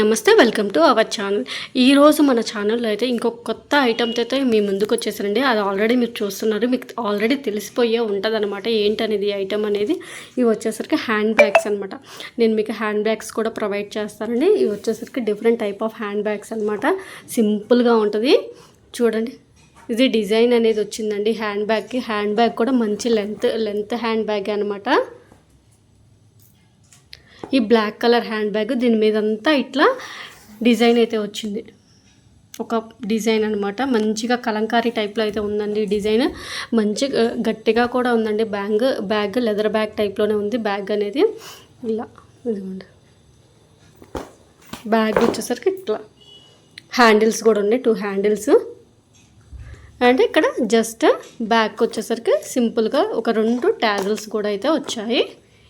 నమస్తే welcome to our channel. ఈరోజు మన ఛానల్లో అయితే ఇంకొక కొత్త ఐటమ్తో అయితే మీ ముందుకు వచ్చేసారండి అది ఆల్రెడీ మీరు చూస్తున్నారు మీకు ఆల్రెడీ తెలిసిపోయే ఉంటుంది అనమాట ఏంటనేది ఐటమ్ అనేది? ఇవి వచ్చేసరికి హ్యాండ్ బ్యాగ్స్ అనమాట నేను మీకు హ్యాండ్ బ్యాగ్స్ కూడా ప్రొవైడ్ చేస్తానండి. ఇవి వచ్చేసరికి different type of hand bags అనమాట సింపుల్గా ఉంటుంది. చూడండి. ఇది డిజైన్ అనేది వచ్చిందండి. హ్యాండ్ బ్యాగ్కి హ్యాండ్ బ్యాగ్ కూడా మంచి లెంత్ లెంత్ హ్యాండ్ బ్యాగ్ అనమాట ఈ బ్లాక్ కలర్ హ్యాండ్ బ్యాగ్ దీని మీద అంతా ఇట్లా డిజైన్ అయితే వచ్చింది. ఒక డిజైన్ అనమాట మంచిగా కలంకారీ టైప్లో అయితే ఉందండి డిజైన్. మంచి గట్టిగా కూడా ఉందండి. బ్యాంగ్ బ్యాగ్ లెదర్ బ్యాగ్ టైప్లోనే ఉంది. బ్యాగ్ అనేది ఇలా ఇదిగోండి. బ్యాగ్ వచ్చేసరికి ఇట్లా. హ్యాండిల్స్ కూడా ఉన్నాయి. Two handles. అండ్ ఇక్కడ జస్ట్ బ్యాగ్ వచ్చేసరికి సింపుల్గా ఒక రెండు ట్యాజల్స్ కూడా అయితే వచ్చాయి.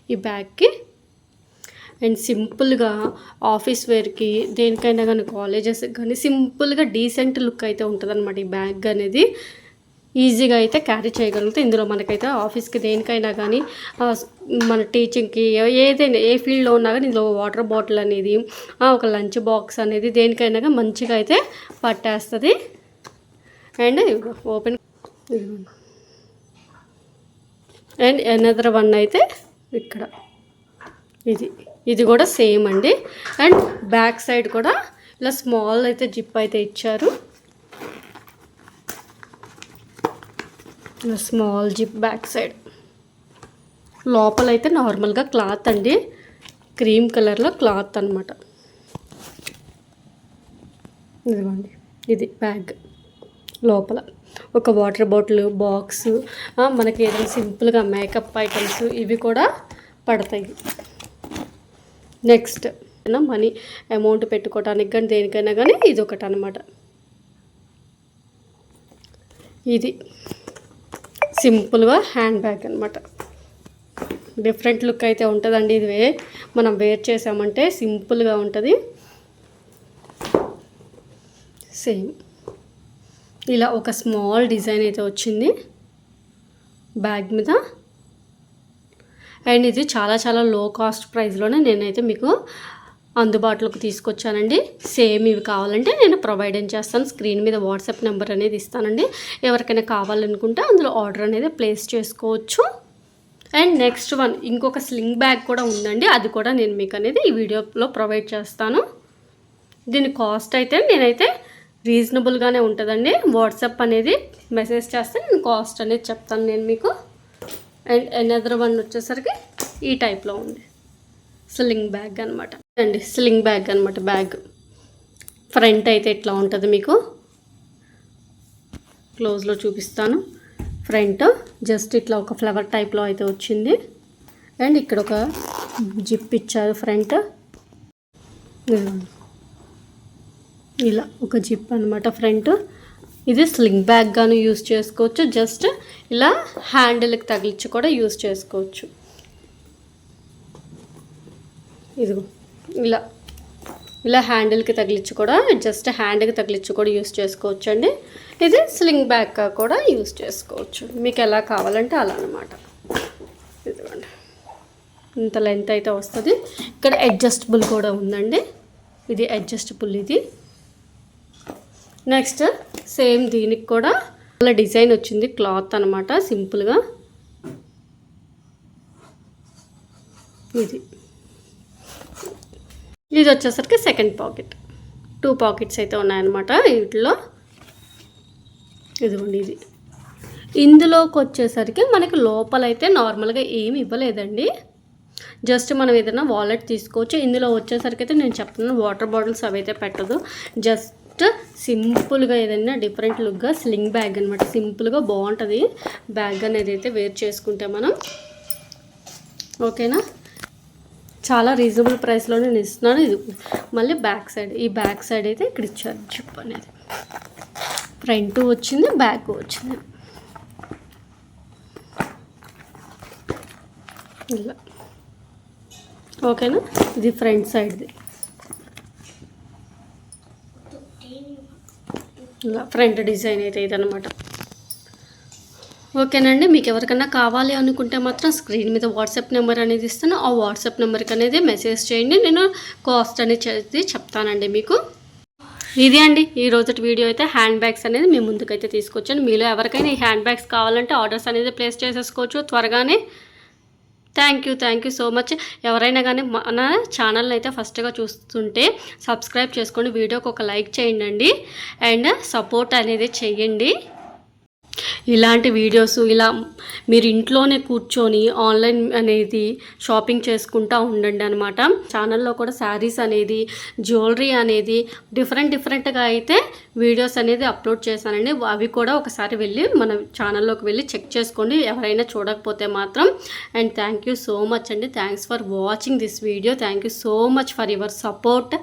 ఈ బ్యాగ్కి. అండ్ సింపుల్గా ఆఫీస్ వేర్కి దేనికైనా కానీ కాలేజెస్కి కానీ సింపుల్గా డీసెంట్ లుక్ అయితే ఉంటుంది అనమాట ఈ బ్యాగ్ అనేది. ఈజీగా అయితే క్యారీ చేయగలుగుతాం. ఇందులో మనకైతే ఆఫీస్కి దేనికైనా కానీ మన టీచింగ్కి ఏదైనా ఏ ఫీల్డ్లో ఉన్నా కానీ ఇందులో వాటర్ బాటిల్ అనేది ఒక లంచ్ బాక్స్ అనేది దేనికైనా కానీ మంచిగా అయితే పట్టేస్తుంది. And open and another one అయితే ఇక్కడ. ఇది. ఇది కూడా సేమ్ అండి. అండ్ బ్యాక్ సైడ్ కూడా ఇలా స్మాల్ అయితే జిప్ అయితే ఇచ్చారు. ఇలా స్మాల్ జిప్ బ్యాక్ సైడ్. లోపల అయితే నార్మల్గా క్లాత్ అండి. క్రీమ్ కలర్లో క్లాత్ అనమాట ఇదిగోండి ఇది బ్యాగ్ లోపల. ఒక వాటర్ బాటిల్ బాక్స్ మనకి ఏదైనా సింపుల్గా మేకప్ ఐటమ్స్ ఇవి కూడా పడతాయి. నెక్స్ట్ మనీ అమౌంట్ పెట్టుకోవడానికి కానీ దేనికైనా కానీ ఇది ఒకటి అనమాట ఇది సింపుల్గా హ్యాండ్ బ్యాగ్ అనమాట డిఫరెంట్ లుక్ అయితే ఉంటుందండి ఇది మనం వేర్ చేసామంటే సింపుల్గా ఉంటుంది. సేమ్ ఇలా ఒక స్మాల్ డిజైన్ అయితే వచ్చింది. బ్యాగ్ మీద అండ్ ఇది చాలా చాలా లో కాస్ట్ ప్రైస్లోనే నేనైతే మీకు అందుబాటులోకి తీసుకొచ్చానండి. సేమ్ ఇవి కావాలంటే నేను ప్రొవైడ్ చేస్తాను. స్క్రీన్ మీద వాట్సాప్ నెంబర్ అనేది ఇస్తానండి. ఎవరికైనా కావాలనుకుంటే అందులో ఆర్డర్ అనేది ప్లేస్ చేసుకోవచ్చు. అండ్ నెక్స్ట్ వన్ ఇంకొక స్లింగ్ బ్యాగ్ కూడా ఉందండి. అది కూడా నేను మీకు అనేది ఈ వీడియోలో ప్రొవైడ్ చేస్తాను. దీని కాస్ట్ అయితే నేనైతే రీజనబుల్గానే ఉంటుందండి. వాట్సాప్ అనేది మెసేజ్ చేస్తే నేను కాస్ట్ అనేది చెప్తాను నేను మీకు. అండ్ ఎనదర్ వన్ వచ్చేసరికి ఈ టైప్లో ఉంది. స్లింగ్ బ్యాగ్ అనమాట అండి స్లింగ్ బ్యాగ్ అనమాట బ్యాగ్ ఫ్రంట్ అయితే ఇట్లా ఉంటుంది మీకు? క్లోజ్లో చూపిస్తాను. ఫ్రంట్ జస్ట్ ఇట్లా ఒక ఫ్లవర్ టైప్లో అయితే వచ్చింది. అండ్ ఇక్కడ ఒక జిప్ ఇచ్చారు ఫ్రంట్ ఇలా ఒక జిప్ అనమాట ఫ్రంట్ ఇది స్లింగ్ బ్యాగ్గాను యూస్ చేసుకోవచ్చు. జస్ట్ ఇలా హ్యాండిల్కి తగిలించి కూడా యూస్ చేసుకోవచ్చు. ఇదిగో ఇలా ఇలా హ్యాండిల్కి తగిలించి కూడా జస్ట్ హ్యాండ్కి తగిలించి కూడా యూస్ చేసుకోవచ్చు అండి ఇది స్లింగ్ బ్యాగ్ కూడా యూస్ చేసుకోవచ్చు. మీకు ఎలా కావాలంటే అలా అనమాట ఇదిగోండి. ఇంత లెంత్ అయితే వస్తుంది. ఇక్కడ అడ్జస్టబుల్ కూడా ఉందండి. ఇది అడ్జస్టబుల్ ఇది. నెక్స్ట్ సేమ్ దీనికి కూడా అలా డిజైన్ వచ్చింది. క్లాత్ అనమాట సింపుల్గా ఇది. ఇది వచ్చేసరికి సెకండ్ పాకెట్ టూ పాకెట్స్ అయితే ఉన్నాయన్నమాట వీటిలో. ఇదిగోండి ఇది. ఇందులోకి వచ్చేసరికి మనకి లోపలైతే నార్మల్గా ఏమి ఇవ్వలేదండి. జస్ట్ మనం ఏదైనా వాలెట్ తీసుకోవచ్చు. ఇందులో వచ్చేసరికి అయితే నేను చెప్తున్నాను వాటర్ బాటిల్స్ అవి అయితే పెట్టదు. జస్ట్ సింపుల్గా ఏదైనా డిఫరెంట్ లుక్గా స్లింగ్ బ్యాగ్ అనమాట సింపుల్గా బాగుంటుంది. బ్యాగ్ అనేది అయితే వేర్ చేసుకుంటే మనం. ఓకేనా? చాలా రీజనబుల్ ప్రైస్లో నేను ఇస్తున్నాను. ఇది మళ్ళీ బ్యాక్ సైడ్ ఈ బ్యాక్ సైడ్ అయితే ఇక్కడ ఇచ్చారు. జిప్ అనేది. ఫ్రంట్ వచ్చింది బ్యాక్ వచ్చింది. ఇలా. ఓకేనా? ఇది ఫ్రంట్ సైడ్ది. ఇలా ఫ్రంట్ డిజైన్ అయితే ఇదనమాట ఓకేనండి మీకు ఎవరికైనా కావాలి అనుకుంటే మాత్రం స్క్రీన్ మీద వాట్సాప్ నెంబర్ అనేది ఇస్తాను. ఆ వాట్సాప్ నెంబర్కి అనేది మెసేజ్ చేయండి. నేను కాస్ట్ అనేది చెప్తానండి మీకు. ఇది అండి ఈ రోజు వీడియో అయితే. హ్యాండ్ బ్యాగ్స్ అనేది మీ ముందుకైతే తీసుకొచ్చాను. మీలో ఎవరికైనా ఈ హ్యాండ్ బ్యాగ్స్ కావాలంటే ఆర్డర్స్ అనేది ప్లేస్ చేసేసుకోవచ్చు త్వరగానే. Thank you thank you so much. ఎవరైనా కానీ మన ఛానల్ని అయితే ఫస్ట్గా చూస్తుంటే సబ్స్క్రైబ్ చేసుకోండి. వీడియోకి ఒక లైక్ చేయండి. అండ్ సపోర్ట్ అనేది చేయండి ఇలాంటి వీడియోస్ ఇలా మీరు ఇంట్లోనే కూర్చొని ఆన్లైన్ అనేది షాపింగ్ చేసుకుంటూ ఉండండి అనమాట ఛానల్లో కూడా శారీస్ అనేది జ్యువెలరీ అనేది డిఫరెంట్ డిఫరెంట్గా అయితే వీడియోస్ అనేది అప్లోడ్ చేశానండి. అవి కూడా ఒకసారి వెళ్ళి మన ఛానల్లోకి వెళ్ళి చెక్ చేసుకోండి. ఎవరైనా చూడకపోతే మాత్రం. And thank you so much అండి. Thanks for watching this video. Thank you so much for your support.